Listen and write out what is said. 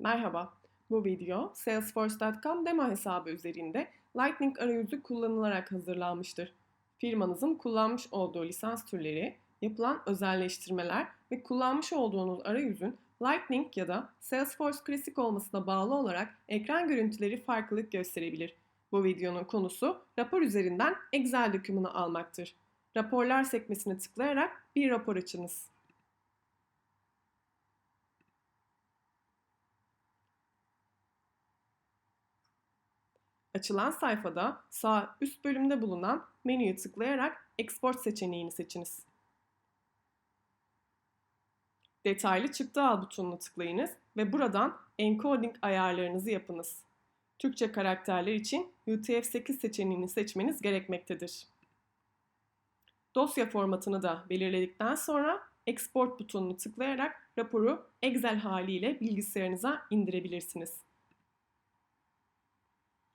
Merhaba, bu video Salesforce.com demo hesabı üzerinde Lightning arayüzü kullanılarak hazırlanmıştır. Firmanızın kullanmış olduğu lisans türleri, yapılan özelleştirmeler ve kullanmış olduğunuz arayüzün Lightning ya da Salesforce Classic olmasına bağlı olarak ekran görüntüleri farklılık gösterebilir. Bu videonun konusu rapor üzerinden Excel dokümanı almaktır. Raporlar sekmesine tıklayarak bir rapor açınız. Açılan sayfada sağ üst bölümde bulunan menüye tıklayarak Export seçeneğini seçiniz. Detaylı çıktı al butonuna tıklayınız ve buradan encoding ayarlarınızı yapınız. Türkçe karakterler için UTF-8 seçeneğini seçmeniz gerekmektedir. Dosya formatını da belirledikten sonra Export butonunu tıklayarak raporu Excel haliyle bilgisayarınıza indirebilirsiniz.